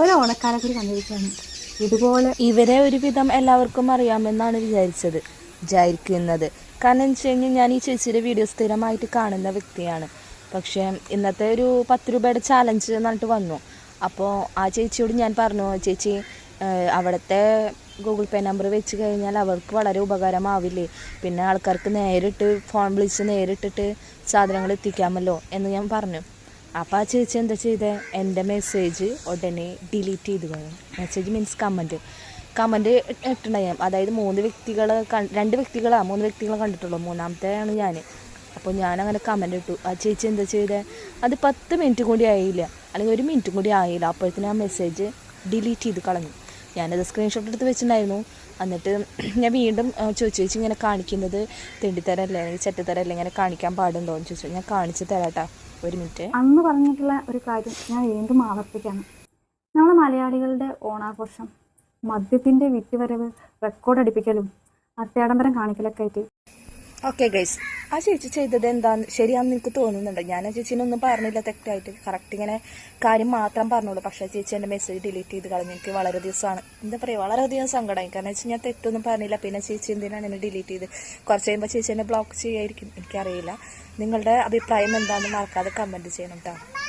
ഒരു ഓണക്കാലം കൂടി വന്നിരിക്കുകയാണ്. ഇതുപോലെ ഇവരെ ഒരുവിധം എല്ലാവർക്കും അറിയാമെന്നാണ് വിചാരിച്ചത് വിചാരിക്കുന്നത്. കാരണം എന്ന് വെച്ച് കഴിഞ്ഞാൽ ഞാൻ ഈ ചേച്ചിയുടെ വീഡിയോ സ്ഥിരമായിട്ട് കാണുന്ന വ്യക്തിയാണ്. പക്ഷേ ഇന്നത്തെ ഒരു പത്ത് രൂപയുടെ ചാലഞ്ച് എന്നിട്ട് വന്നു. അപ്പോൾ ആ ചേച്ചിയോട് ഞാൻ പറഞ്ഞു ചേച്ചി അവിടുത്തെ ഗൂഗിൾ പേ നമ്പർ വെച്ച് കഴിഞ്ഞാൽ അവർക്ക് വളരെ ഉപകാരമാവില്ലേ? പിന്നെ ആൾക്കാർക്ക് നേരിട്ട് ഫോൺ വിളിച്ച് നേരിട്ടിട്ട് സാധനങ്ങൾ എത്തിക്കാമല്ലോ? എന്ന് ഞാൻ പറഞ്ഞു. അപ്പോൾ ആ ചേച്ചി എന്താ ചെയ്തേ? എന്റെ മെസ്സേജ് ഉടനെ ഡിലീറ്റ് ചെയ്ത് കളഞ്ഞു മെസ്സേജ് മീൻസ് കമന്റ് കമന്റ് ഇട്ടുണ്ടായി അതായത് മൂന്ന് വ്യക്തികൾ രണ്ട് വ്യക്തികളാണ് മൂന്ന് വ്യക്തികളെ കണ്ടിട്ടുള്ളൂ. മൂന്നാമത്തെയാണ് ഞാൻ. അപ്പോൾ ഞാനങ്ങനെ കമന്റ് ഇട്ടു. ആ ചേച്ചി എന്താ ചെയ്തേ? അത് പത്ത് മിനിറ്റ് കൂടി ആയില്ല. അല്ലെങ്കിൽ ഒരു മിനിറ്റും കൂടി ആയില്ല. അപ്പോഴത്തേനും ആ മെസ്സേജ് ഡിലീറ്റ് ചെയ്ത് കളഞ്ഞു. ഞാനത് സ്ക്രീൻഷോട്ട് എടുത്ത് വെച്ചിട്ടുണ്ടായിരുന്നു. എന്നിട്ട് ഞാൻ വീണ്ടും ചോദിച്ചു ചേച്ചി ഇങ്ങനെ കാണിക്കുന്നത് തെണ്ടിത്തരല്ലേ? അല്ലെങ്കിൽ ചെറ്റത്തരല്ലേ? ഇങ്ങനെ കാണിക്കാൻ പാടുണ്ടോ? എന്ന് ചോദിച്ചു. ഞാൻ കാണിച്ചു തരാട്ടാ. ഒരു മിനിറ്റ്. അന്ന് പറഞ്ഞിട്ടുള്ള ഒരു കാര്യം ഞാൻ വീണ്ടും ആവർത്തിക്കാണ്. നമ്മൾ മലയാളികളുടെ ഓണാഘോഷം മദ്യത്തിന്റെ വിറ്റുവരവ് റെക്കോർഡ് അടിപ്പിക്കലും അത്യാഡംബരം കാണിക്കലൊക്കെ ആയിട്ട്. ഓക്കെ ഗൈസ് ആ ചേച്ചി ചെയ്തത് എന്താന്ന് ശരിയാന്ന് എനിക്ക് തോന്നുന്നുണ്ട്. ഞാൻ ആ ചേച്ചീനൊന്നും പറഞ്ഞില്ല തെറ്റായിട്ട്. കറക്റ്റ് ഇങ്ങനെ കാര്യം മാത്രം പറഞ്ഞോളൂ പക്ഷെ ചേച്ചി എന്റെ മെസ്സേജ് ഡിലീറ്റ് ചെയ്ത് കളഞ്ഞു. എനിക്ക് വളരെ ദിവസമാണ്. എന്താ പറയുക വളരെയധികം സങ്കടമായി. കാരണം വെച്ചാൽ ഞാൻ തെറ്റൊന്നും പറഞ്ഞില്ല. പിന്നെ ചേച്ചി എന്തിനാണ് എന്നെ ഡിലീറ്റ് ചെയ്ത്? കുറച്ച് കഴിയുമ്പോൾ ചേച്ചി എന്നെ ബ്ലോക്ക് ചെയ്യായിരിക്കും. എനിക്കറിയില്ല. നിങ്ങളുടെ അഭിപ്രായം എന്താണെന്ന് മറക്കാതെ കമന്റ് ചെയ്യണം കേട്ടോ